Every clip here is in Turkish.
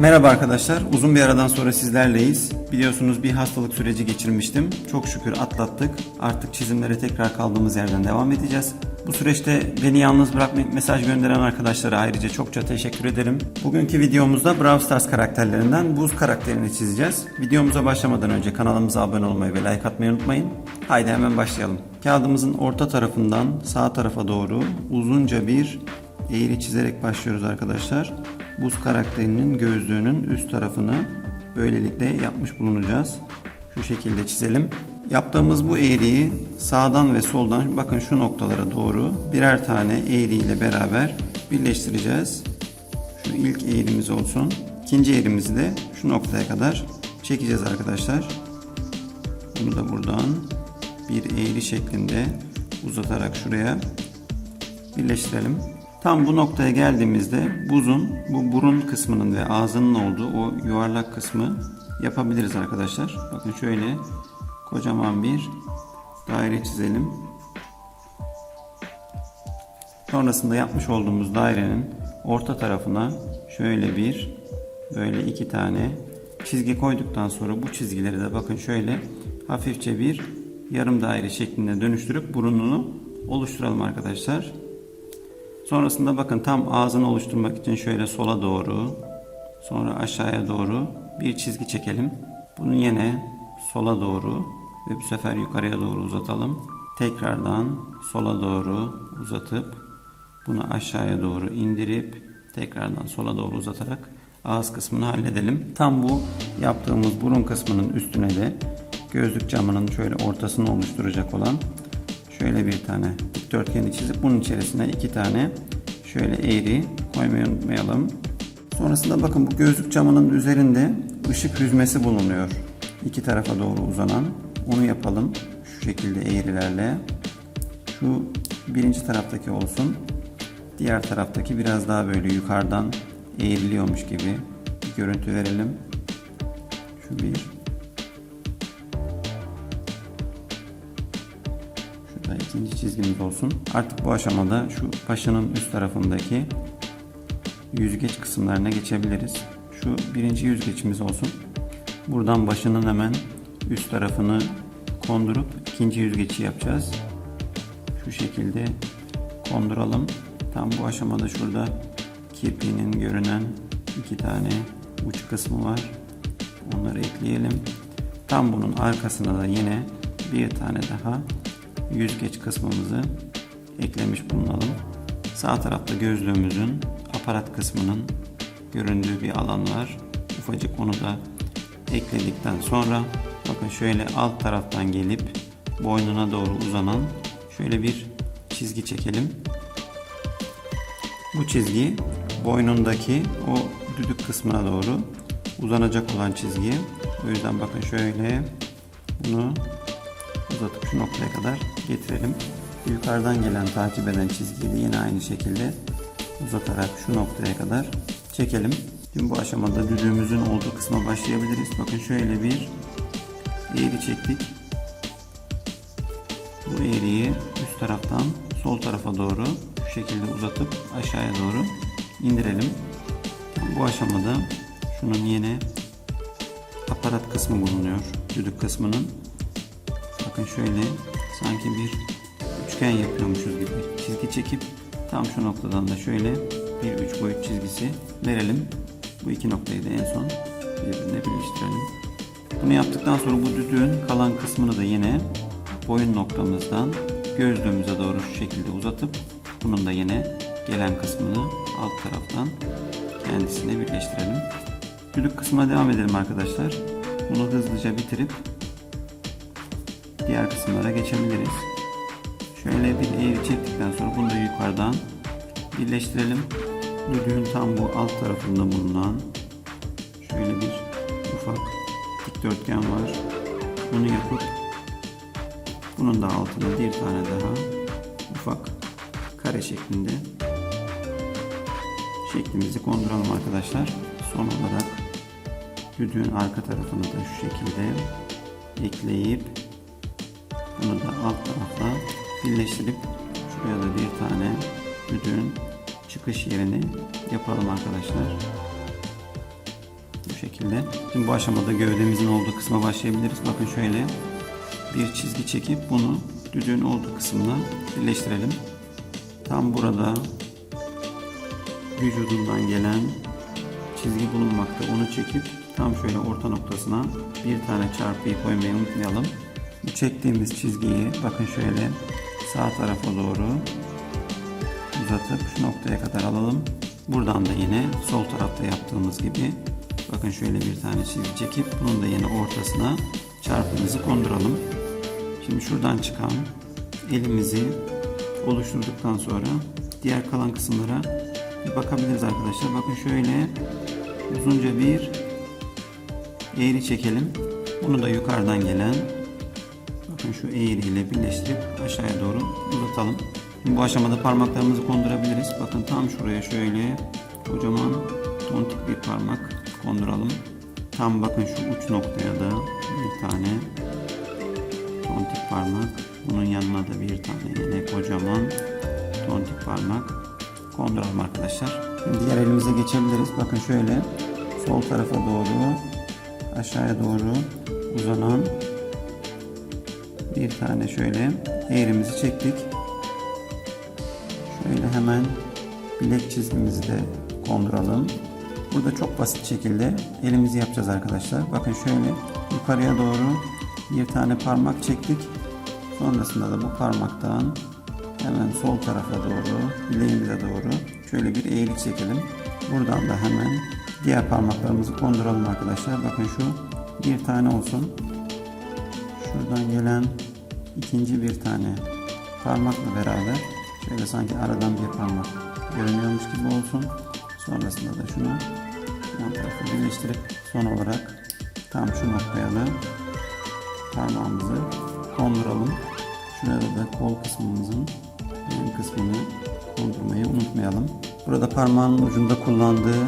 Merhaba arkadaşlar. Uzun bir aradan sonra sizlerleyiz. Biliyorsunuz bir hastalık süreci geçirmiştim. Çok şükür atlattık. Artık çizimlere tekrar kaldığımız yerden devam edeceğiz. Bu süreçte beni yalnız bırakmayıp mesaj gönderen arkadaşlara ayrıca çokça teşekkür ederim. Bugünkü videomuzda Brawl Stars karakterlerinden Buz karakterini çizeceğiz. Videomuza başlamadan önce kanalımıza abone olmayı ve like atmayı unutmayın. Haydi hemen başlayalım. Kağıdımızın orta tarafından sağ tarafa doğru uzunca bir eğri çizerek başlıyoruz arkadaşlar. Buz karakterinin gözlüğünün üst tarafını böylelikle yapmış bulunacağız. Şu şekilde çizelim. Yaptığımız bu eğriyi sağdan ve soldan bakın şu noktalara doğru birer tane eğri ile beraber birleştireceğiz. Şu ilk eğrimiz olsun. İkinci eğrimizi de şu noktaya kadar çekeceğiz arkadaşlar. Bunu da buradan bir eğri şeklinde uzatarak şuraya birleştirelim. Tam bu noktaya geldiğimizde buzun bu burun kısmının ve ağzının olduğu o yuvarlak kısmı yapabiliriz arkadaşlar. Bakın şöyle kocaman bir daire çizelim. Sonrasında yapmış olduğumuz dairenin orta tarafına şöyle bir böyle iki tane çizgi koyduktan sonra bu çizgileri de bakın şöyle hafifçe bir yarım daire şeklinde dönüştürüp burnunu oluşturalım arkadaşlar. Sonrasında bakın tam ağzını oluşturmak için şöyle sola doğru sonra aşağıya doğru bir çizgi çekelim. Bunu yine sola doğru ve bu sefer yukarıya doğru uzatalım. Tekrardan sola doğru uzatıp bunu aşağıya doğru indirip tekrardan sola doğru uzatarak ağız kısmını halledelim. Tam bu yaptığımız burun kısmının üstüne de gözlük camının şöyle ortasını oluşturacak olan şöyle bir tane dikdörtgeni çizip bunun içerisine iki tane şöyle eğri koymayı unutmayalım. Sonrasında bakın bu gözlük camının üzerinde ışık hüzmesi bulunuyor. İki tarafa doğru uzanan. Onu yapalım. Şu şekilde eğrilerle. Şu birinci taraftaki olsun. Diğer taraftaki biraz daha böyle yukarıdan eğriliyormuş gibi bir görüntü verelim. Şu bir. Şurada ikinci çizgimiz olsun. Artık bu aşamada şu başının üst tarafındaki yüzgeç kısımlarına geçebiliriz. Şu birinci yüzgeçimiz olsun. Buradan başının hemen üst tarafını kondurup ikinci yüzgeci yapacağız. Şu şekilde konduralım. Tam bu aşamada şurada kirpiğinin görünen iki tane uç kısmı var. Onları ekleyelim. Tam bunun arkasına da yine bir tane daha yüzgeç kısmımızı eklemiş bulunalım. Sağ tarafta gözlüğümüzün aparat kısmının göründüğü bir alan var. Ufacık onu da ekledikten sonra bakın şöyle alt taraftan gelip boynuna doğru uzanan şöyle bir çizgi çekelim. Bu çizgi boynundaki o düdük kısmına doğru uzanacak olan çizgi. O yüzden bakın şöyle bunu uzatıp şu noktaya kadar getirelim. Yukarıdan gelen takip eden çizgiyi de yine aynı şekilde uzatarak şu noktaya kadar çekelim. Şimdi bu aşamada düdüğümüzün olduğu kısma başlayabiliriz. Bakın şöyle bir eğri çektik. Bu eğriyi üst taraftan sol tarafa doğru şu şekilde uzatıp aşağıya doğru indirelim. Bu aşamada şunun yine aparat kısmı bulunuyor. Düdük kısmının. Bakın şöyle sanki bir üçgen yapıyormuşuz gibi çizgi çekip tam şu noktadan da şöyle bir üç boyut çizgisi verelim. Bu iki noktayı da en son birbirine birleştirelim. Bunu yaptıktan sonra bu düdüğün kalan kısmını da yine boyun noktamızdan gözlüğümüze doğru şu şekilde uzatıp bunun da yine gelen kısmını alt taraftan kendisine birleştirelim. Düdük kısmına devam edelim arkadaşlar. Bunu hızlıca bitirip diğer kısımlara geçebiliriz. Şöyle bir eğri çektikten sonra bunu da yukarıdan birleştirelim. Düdüğün tam bu alt tarafında bulunan şöyle bir ufak dikdörtgen var. Bunu yapıp bunun da altına bir tane daha ufak kare şeklinde şeklimizi konduralım arkadaşlar. Son olarak düdüğün arka tarafını da şu şekilde ekleyip bunu da alt tarafla birleştirip şuraya da bir tane düdüğün çıkış yerini yapalım arkadaşlar. Bu şekilde. Şimdi bu aşamada gövdemizin olduğu kısma başlayabiliriz. Bakın şöyle bir çizgi çekip bunu düdüğün olduğu kısmına birleştirelim. Tam burada vücudundan gelen çizgi bulunmakta. Onu çekip tam şöyle orta noktasına bir tane çarpıyı koymayı unutmayalım. Çektiğimiz çizgiyi bakın şöyle sağ tarafa doğru uzatıp şu noktaya kadar alalım. Buradan da yine sol tarafta yaptığımız gibi bakın şöyle bir tane çizgi çekip bunun da yine ortasına çarpımızı konduralım. Şimdi şuradan çıkan elimizi oluşturduktan sonra diğer kalan kısımlara bakabiliriz arkadaşlar. Bakın şöyle uzunca bir eğri çekelim. Bunu da yukarıdan gelen şu eğriyle birleştirip aşağıya doğru uzatalım. Şimdi bu aşamada parmaklarımızı kondurabiliriz. Bakın tam şuraya şöyle kocaman tontik bir parmak konduralım. Tam bakın şu uç noktaya da bir tane tontik parmak. Bunun yanına da bir tane yine kocaman tontik parmak konduralım arkadaşlar. Şimdi diğer elimize geçebiliriz. Bakın şöyle sol tarafa doğru aşağıya doğru uzanan bir tane şöyle eğrimizi çektik. Şöyle hemen bilek çizgimizi de konduralım. Burada çok basit şekilde elimizi yapacağız arkadaşlar. Bakın şöyle yukarıya doğru bir tane parmak çektik. Sonrasında da bu parmaktan hemen sol tarafa doğru bileğimize doğru şöyle bir eğri çekelim. Buradan da hemen diğer parmaklarımızı konduralım arkadaşlar. Bakın şu bir tane olsun. Şuradan gelen ikinci bir tane parmakla beraber şöyle sanki aradan bir parmak görünüyormuş gibi olsun. Sonrasında da şunu yan tarafı birleştirip son olarak tam şu noktaya da parmağımızı konduralım. Şurada da kol kısmımızın yan kısmını kondurmayı unutmayalım. Burada parmağın ucunda kullandığı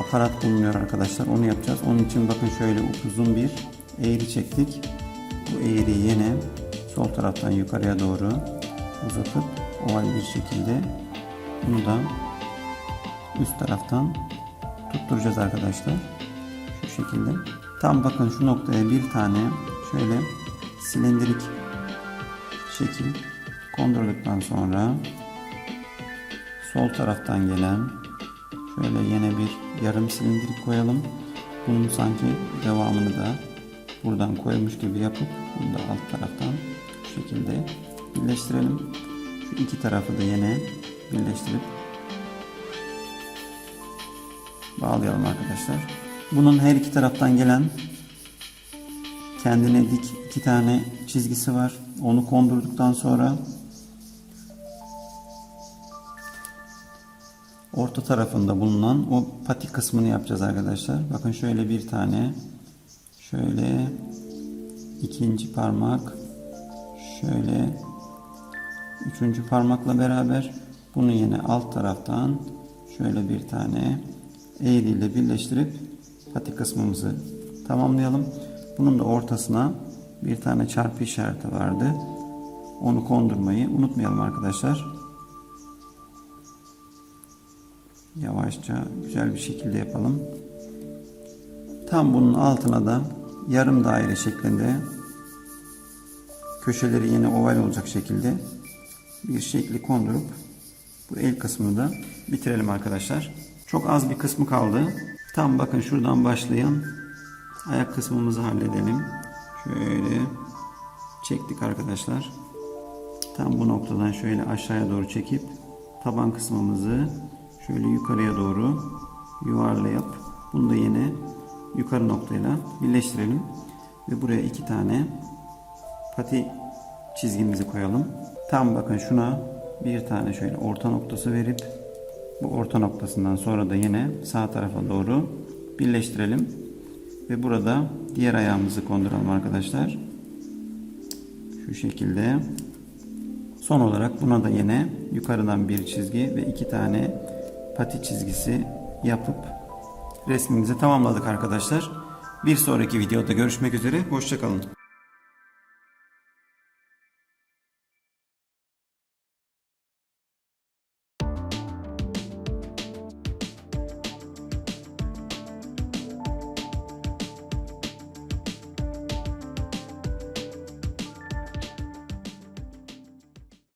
aparat bulunuyor arkadaşlar. Onu yapacağız. Onun için bakın şöyle uzun bir eğri çektik. Bu eğriyi yine sol taraftan yukarıya doğru uzatıp oval bir şekilde bunu da üst taraftan tutturacağız arkadaşlar. Şu şekilde. Tam bakın şu noktaya bir tane şöyle silindirik şekil kondurduktan sonra sol taraftan gelen şöyle yine bir yarım silindirik koyalım. Bunun sanki devamını da buradan koymuş gibi yapıp bunu da alt taraftan şu şekilde birleştirelim. Şu iki tarafı da yine birleştirip bağlayalım arkadaşlar. Bunun her iki taraftan gelen kendine dik iki tane çizgisi var. Onu kondurduktan sonra orta tarafında bulunan o patik kısmını yapacağız arkadaşlar. Bakın şöyle bir tane şöyle ikinci parmak şöyle üçüncü parmakla beraber bunu yine alt taraftan şöyle bir tane eğriyle birleştirip patik kısmımızı tamamlayalım. Bunun da ortasına bir tane çarpı işareti vardı. Onu kondurmayı unutmayalım arkadaşlar. Yavaşça güzel bir şekilde yapalım. Tam bunun altına da yarım daire şeklinde köşeleri yine oval olacak şekilde bir şekli kondurup bu el kısmını da bitirelim arkadaşlar. Çok az bir kısmı kaldı. Tam bakın şuradan başlayan ayak kısmımızı halledelim. Şöyle çektik arkadaşlar. Tam bu noktadan şöyle aşağıya doğru çekip taban kısmımızı şöyle yukarıya doğru yuvarlayıp bunu da yine yukarı noktayla birleştirelim. Ve buraya iki tane pati çizgimizi koyalım. Tam bakın şuna bir tane şöyle orta noktası verip bu orta noktasından sonra da yine sağ tarafa doğru birleştirelim. Ve burada diğer ayağımızı konduralım arkadaşlar. Şu şekilde. Son olarak buna da yine yukarıdan bir çizgi ve iki tane pati çizgisi yapıp resmimizi tamamladık arkadaşlar. Bir sonraki videoda görüşmek üzere. Hoşçakalın.